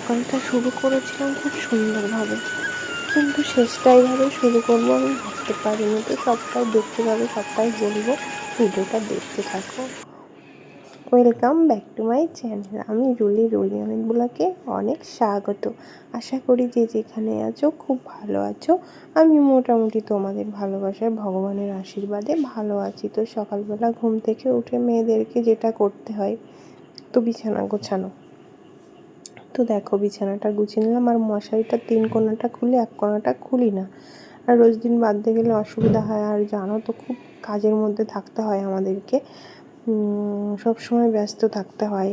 সকালটা শুরু করেছিলাম খুব সুন্দরভাবে। কিন্তু শেষটা এইভাবে শুরু করব আমি ভাবতে পারিনি তো সবটাই দেখতে পাবে সবটাই বলব। ভিডিওটা দেখতে থাকো। Welcome back to my channel আমি রুলি রুলি অনেকগুলোকে অনেক স্বাগত। আশা করি যে যেখানে আছো খুব ভালো আছো। আমি মোটামুটি তোমাদের ভালোবাসায়, ভগবানের আশীর্বাদে ভালো আছি। তো সকালবেলা ঘুম থেকে উঠে মেয়েদেরকে যেটা করতে হয়, তো বিছানা গোছানো। তো দেখো, বিছানাটা গুছিয়ে নিলাম আর মশারিটা তিন কোনাটা খুলে, এক কোনাটা খুলি না। আর রোজ দিন বাঁধতে গেলে অসুবিধা হয়। আর জানো তো, খুব কাজের মধ্যে থাকতে হয় আমাদেরকে। সব সময় ব্যস্ত থাকতে হয়।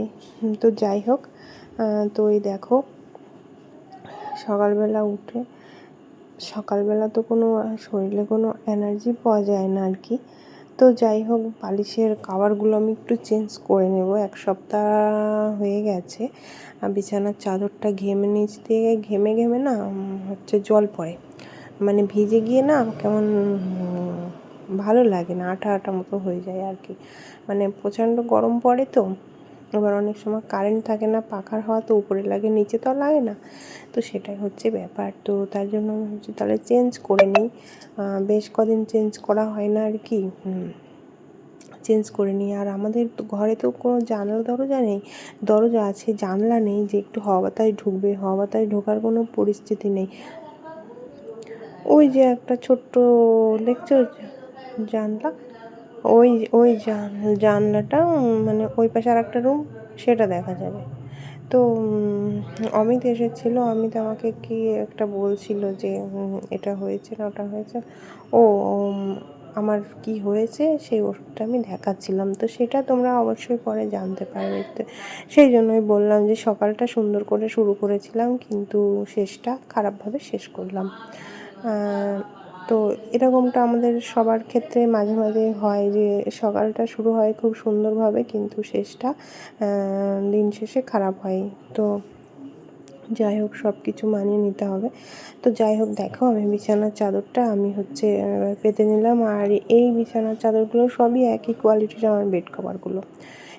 তো যাই হোক তো এই দেখো, সকালবেলা উঠে, সকালবেলা তো কোনো শরীরে কোনো এনার্জি পাওয়া যায় না আর কি। তো যাই হোক বালিশের কাভারগুলো আমি একটু চেঞ্জ করে নেব। এক সপ্তাহ হয়ে গেছে। বিছানার চাদরটা ঘেমে নিচ দিয়ে ঘেমে ঘেমে না হচ্ছে জল পড়ে। মানে ভিজে গিয়ে না কেমন ভালো লাগে না, আঠা আঠা মতো হয়ে যায় আর কি। মানে প্রচণ্ড গরম পড়ে তো আবার অনেক সময় কারেন্ট থাকে না, পাখার হাওয়া তো উপরে লাগে, নিচে তো লাগে না। তো সেটাই হচ্ছে ব্যাপার। তো তার জন্য আমি হচ্ছে তাহলে চেঞ্জ করে নিই। বেশ কদিন চেঞ্জ করা হয় না আর কি। চেঞ্জ করে নিই। আর আমাদের ঘরে তো কোনো জানলা, দরজা নেই। দরজা আছে, জানলা নেই যে একটু হাওয়া বাতাস ঢুকবে। হাওয়া বাতাস ঢোকার কোনো পরিস্থিতি নেই। ওই যে একটা ছোট্ট, দেখছ? জানলা? ওই ওই জানলাটা মানে ওই পাশে আর একটা রুম সেটা দেখা যাবে। তো অমিত এসেছিল, অমিত আমাকে কি একটা বলছিল যে এটা হয়েছে না, ওটা হয়েছে? ও আমার কি হয়েছে, সেই ওষুধটা আমি দেখাচ্ছিলাম। তো সেটা তোমরা অবশ্যই পরে জানতে পারবে। সেই জন্যই বললাম যে, সকালটা সুন্দর করে শুরু করেছিলাম, কিন্তু শেষটা খারাপভাবে শেষ করলাম। তো এরকমটা আমাদের সবার ক্ষেত্রে মাঝে মাঝে হয় যে সকালটা শুরু হয় খুব সুন্দরভাবে কিন্তু শেষটা দিন শেষে খারাপ হয়। তো যাই হোক সব কিছু মানিয়ে নিতে হবে। তো যাই হোক, দেখো আমি বিছানার চাদরটা আমি হচ্ছে পেতে নিলাম। আর এই বিছানার চাদরগুলো সবই একই কোয়ালিটির আমার বেড কভারগুলো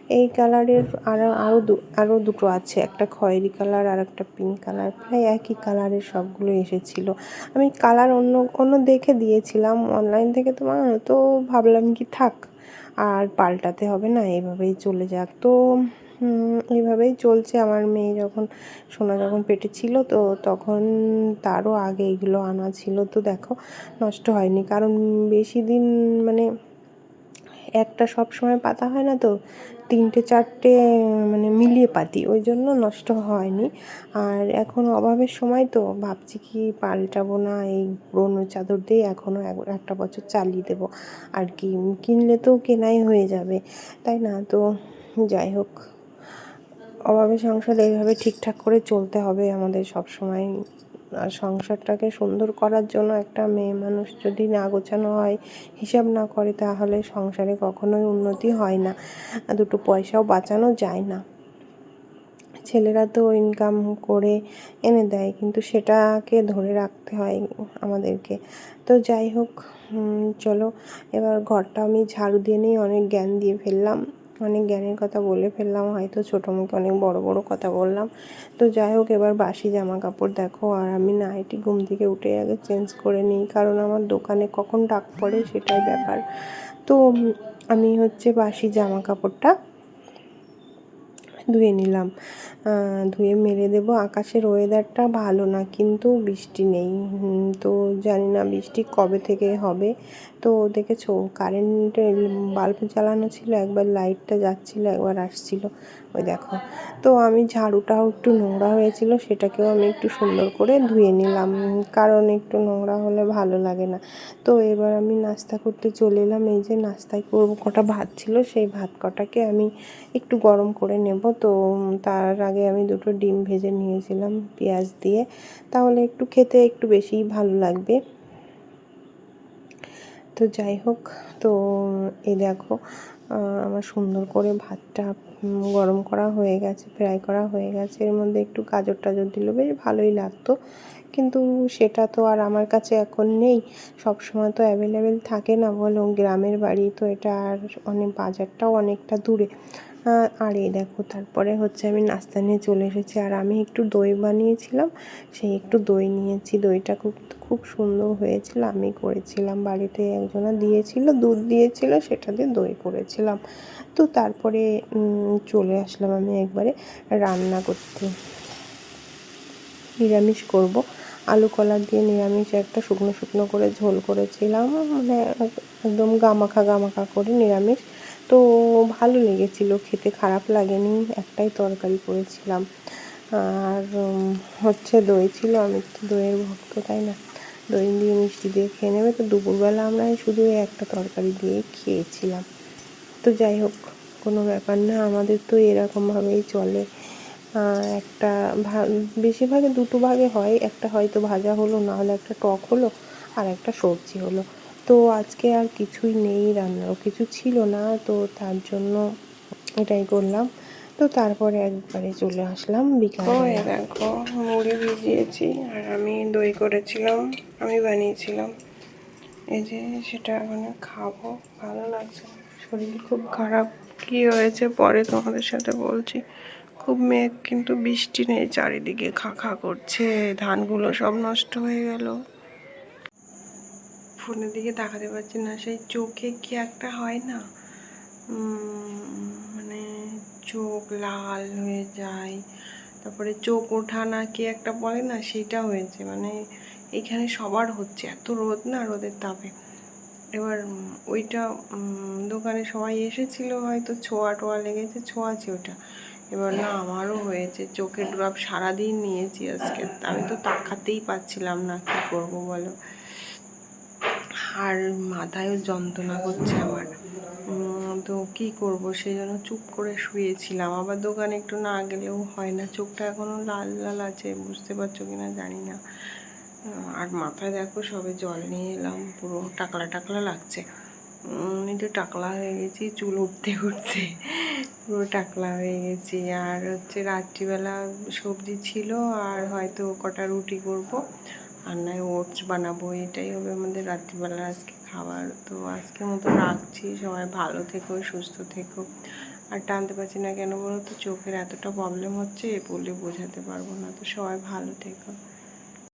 এই কালারের আরও আরও দু আরও দুটো আছে। একটা খয়েরি কালার আর একটা পিঙ্ক কালার। প্রায় একই কালারের সবগুলো এসেছিল। আমি কালার অন্য অন্য দেখে দিয়েছিলাম। অনলাইন থেকে তো তো ভাবলাম কি থাক, আর পাল্টাতে হবে না এইভাবেই চলে যাক। তো এইভাবেই চলছে। আমার মেয়ে যখন, সোনা যখন পেটে ছিল, তো তখন তারও আগে এগুলো আনা ছিল। তো দেখো, নষ্ট হয়নি। কারণ বেশি দিন মানে একটা সব সময় পাতা হয় না তো, তিনটে চারটে মানে মিলিয়ে পাতি, ওই জন্য নষ্ট হয়নি। আর এখন অভাবের সময় তো, ভাবছি কি পাল্টাবো না, এই পুরোনো চাদর দিয়ে এখনও একটা বছর চালিয়ে দেবো। আর কি, কিনলে তো কেনাই হয়ে যাবে, তাই না? তো যাই হোক, অভাবে সংসার এইভাবে ঠিকঠাক করে চলতে হবে আমাদের সব সময়। আর সংসারটাকে সুন্দর করার জন্য একটা মেয়ে মানুষ যদি না গোছানো হয়, হিসাব না করে, তাহলে সংসারে কখনোই উন্নতি হয় না। দুটো পয়সাও বাঁচানো যায় না। ছেলেরা তো ইনকাম করে এনে দেয়, কিন্তু সেটাকে ধরে রাখতে হয় আমাদেরকে। তো যাই হোক চলো, এবার ঘরটা আমি ঝাড়ু দিয়ে নিয়ে অনেক জ্ঞান দিয়ে ফেললাম। অনেক জ্ঞানের কথা বলে ফেললাম, হয়তো ছোটো মুখে অনেক বড় বড় কথা বললাম। তো যাই হোক, এবার বাসি জামা কাপড় দেখো, আর আমি নাইটি ঘুম থেকে উঠে আগে চেঞ্জ করে নিই, কারণ আমার দোকানে কখন ডাক পড়ে সেটাই ব্যাপার। তো আমি হচ্ছে বাসি জামা কাপড়টা ধুয়ে নিলাম। ধুয়ে মেরে দেবো। আকাশের ওয়েদারটা ভালো না, কিন্তু বৃষ্টি নেই। তো জানি না বৃষ্টি কবে থেকে হবে। তো দেখেছ কারেন্টের বাল্ব জ্বালানো ছিল, একবার লাইটটা যাচ্ছিল, একবার আসছিল। ওই দেখো। তো আমি ঝাড়ুটাও একটু নোংরা হয়েছিল, সেটাকেও আমি একটু সুন্দর করে ধুয়ে নিলাম। কারণ একটু নোংরা হলে ভালো লাগে না। তো এবার আমি নাস্তা করতে চলে এলাম। এই যে নাস্তায় কটা ভাত ছিল, সেই ভাত কটাকে আমি একটু গরম করে নেব। তো তার আগে আমি দুটো ডিম ভেজে নিয়েছিলাম পেঁয়াজ দিয়ে। তাহলে একটু খেতে একটু বেশিই ভালো লাগবে। তো যাই হোক, তো, এই দেখো আমার সুন্দর করে ভাতটা গরম করা হয়ে গেছে ফ্রাই করা হয়ে গেছে। এর মধ্যে একটু গাজর টাজর দিলে বেশ ভালোই লাগতো। কিন্তু সেটা তো আর আমার কাছে এখন নেই। সব সময় তো অ্যাভেলেবেল থাকে না বলো। গ্রামের বাড়ি তো এটা আর অনেক, বাজারটাও অনেকটা দূরে। আর এই দেখো, তারপরে হচ্ছে আমি নাস্তা নিয়ে চলে এসেছি। আর আমি একটু দই বানিয়েছিলাম, সেই একটু দই নিয়েছি। দইটা খুব খুব সুন্দর হয়েছিল, আমি করেছিলাম। বাড়িতে একজনা দিয়েছিল, দুধ দিয়েছিল, সেটা দিয়ে দই করেছিলাম। তো তারপরে চলে আসলাম আমি একবারে রান্না করতে। নিরামিষ করব। আলু কলা দিয়ে নিরামিষ একটা শুকনো শুকনো করে ঝোল করেছিলাম। মানে একদম গামাখা গামাখা করে নিরামিষ। তো ভালো লেগেছিল, খেতে খারাপ লাগেনি, একটাই তরকারি করেছিলাম। আর হচ্ছে দই ছিল, আমি তো দইয়ের ভক্ত, তাই না? দই দিয়ে মিষ্টি দিয়ে খেয়ে নেবে। তো দুপুরবেলা আমরা শুধু একটা তরকারি দিয়ে খেয়েছিলাম। তো যাই হোক, কোনো ব্যাপার না, আমাদের তো এরকমভাবেই চলে। একটা বেশিরভাগে দুটো ভাগে হয়। একটা হয়তো ভাজা হলো, না হলে একটা টক হলো, আর একটা সবজি হলো। তো আজকে আর কিছুই নেই রান্নাও কিছু ছিল না, তো তার জন্য এটাই করলাম। তো তারপরে একবারে চলে আসলাম বিকালে। দেখো, মুড়ি ভিজিয়েছি আর আমি দই করেছিলাম, আমি বানিয়েছিলাম। এই যে সেটা এখন খাব, ভালো লাগছে শরীর খুব খারাপ। কি হয়েছে পরে তোমাদের সাথে বলছি। খুব মেঘ, কিন্তু বৃষ্টি নেই, চারিদিকে খা খা করছে, ধানগুলো সব নষ্ট হয়ে গেল। ফোনের দিকে তাকাতে পারছি না। সেই চোখে কি একটা হয় না? মানে চোখ লাল হয়ে যায়। তারপরে চোখ ওঠা না কি একটা বলে না, সেটা হয়েছে। মানে এখানে সবার হচ্ছে, এত রোদ না রোদের তাপে। এবার ওইটা দোকানে সবাই এসেছিল, হয়তো ছোঁয়া টোয়া লেগেছে, ছোঁয়াছে ওটা। এবার না, আমারও হয়েছে। চোখের ড্রপ সারাদিন নিয়েছি আজকে। আমি তো তাকাতেই পাচ্ছিলাম না, কি করব বলো? আর মাথায়ও যন্ত্রণা করছে আমার। তো কি করব? সেই জন্য চুপ করে শুয়েছিলাম। আবার দোকানে একটু না গেলেও হয় না। চোখটা এখনও লাল লাল আছে। বুঝতে পারছ কি না জানি না। আর মাথায় দেখো সবে জল নিয়ে এলাম। পুরো টাকলা টাকলা লাগছে। তো টাকলা হয়ে গেছি, চুল উঠতে উঠতে। পুরো টাকলা হয়ে গেছি। আর হচ্ছে রাত্রিবেলা সবজি ছিল। আর হয়তো কটা রুটি করব। আর নয় ওটস বানাবো, এটাই হবে আমাদের রাত্রিবেলা আজকে খাবার। তো আজকের মতো রাখছি, সবাই ভালো থেকো, সুস্থ থেকো। আর টানতে পারছি না কেন বলো তো? চোখের এতটা প্রবলেম হচ্ছে বলে বোঝাতে পারব না। তো সবাই ভালো থেকো।